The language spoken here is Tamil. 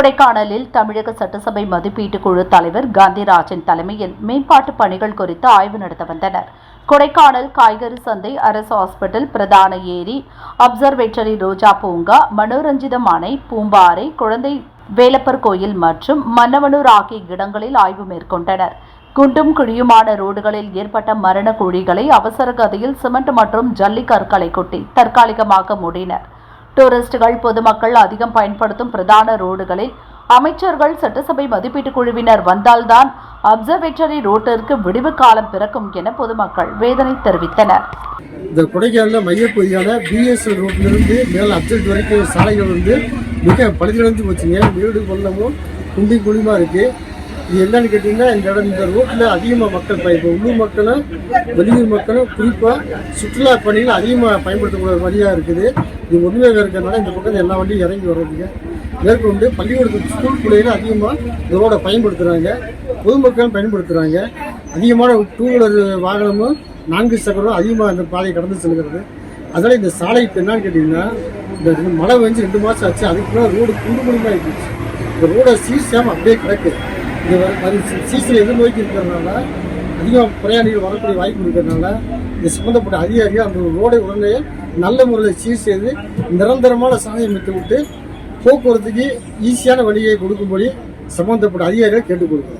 கொடைக்கானலில் தமிழக சட்டசபை மதிப்பீட்டு குழு தலைவர் காந்திராஜன் தலைமையில் மேம்பாட்டு பணிகள் குறித்து ஆய்வு நடத்த வந்தனர். கொடைக்கானல் காய்கறி சந்தை அரசு ஹாஸ்பிட்டல் பிரதான ஏரி அப்சர்வேட்டரி ரோஜா பூங்கா மனோரஞ்சிதம் அணை பூம்பாறை குழந்தை வேலப்பர் கோயில் மற்றும் மன்னவனூர் ஆகிய இடங்களில் ஆய்வு மேற்கொண்டனர். குண்டும் குழியுமான ரோடுகளில் ஏற்பட்ட மரண குழிகளை அவசர கதியில் சிமெண்ட் மற்றும் ஜல்லி கற்களை கொட்டி தற்காலிகமாக மூடினர். டூரிஸ்டுகள் பொதுமக்கள் அதிகம் பயன்படுத்தும் பிரதான ரோடுகளில் அமைச்சர்கள் சட்டசபை மதிப்பீட்டு குழுவினர் வந்தால்தான் அப்சர்வேட்டரி ரோட்டிற்கு விடிவு காலம் பிறக்கும் என பொதுமக்கள் வேதனை தெரிவித்தனர். இந்த கொடைக்கானல மையப்பகுதியான பிஎஸ்எல் ரோட்டிலிருந்து மேல் அப்சர்ட் வரைக்கும் சாலைகள் வந்து மிக பழுதிழந்து போச்சுங்க வீடு கொள்ளமும் குண்டி குழிமா இருக்குது இது என்னன்னு கேட்டிங்கன்னா இந்த இடம் இந்த ரோட்டில் அதிகமாக மக்கள் பயன்படும் உள்ளூர் மக்களும் வெளியூர் மக்களும் குறிப்பாக சுற்றுலா பணிகள் அதிகமாக பயன்படுத்தக்கூடிய வழியாக இருக்குது. இது ஒன்றுமே இருக்கிறதுனால இந்த பக்கத்தில் எல்லா வண்டியும் இறங்கி வர்றதுங்க. மேற்கொண்டு பள்ளிக்கூடத்துக்கு ஸ்கூல் பிள்ளைகளும் அதிகமாக இந்த ரோடை பயன்படுத்துகிறாங்க பொதுமக்களும் பயன்படுத்துகிறாங்க அதிகமான டூ வீலர் வாகனமும் நான்கு சக்கரம் அதிகமாக அந்த பாதையை கடந்து செல்கிறது. அதனால் இந்த சாலை இப்போ என்னன்னு கேட்டிங்கன்னா இந்த மழை வந்து ரெண்டு மாதம் ஆச்சு அதுக்குள்ளே ரோடு குண்டு குண்டுமாக இருந்துச்சு இந்த ரோடை சீசாமல் அப்படியே கிடக்கு. இது வ- வரும் சீசனை எதிர்நோக்கி இருக்கிறதுனால அதிகம் பிரயாணிகள் வரக்கூடிய வாய்ப்பு இருக்கிறதுனால இந்த சம்மந்தப்பட்ட அதிகாரிகள் அந்த ரோடை உடனே நல்ல முறையில் சீர் செய்து நிரந்தரமான சாலை அமைத்து விட்டு போக்குவரத்துக்கு ஈஸியான வழியை கொடுக்கும்படி சம்பந்தப்பட்ட அதிகாரிகள் கேட்டுக்கொடுக்குவாங்க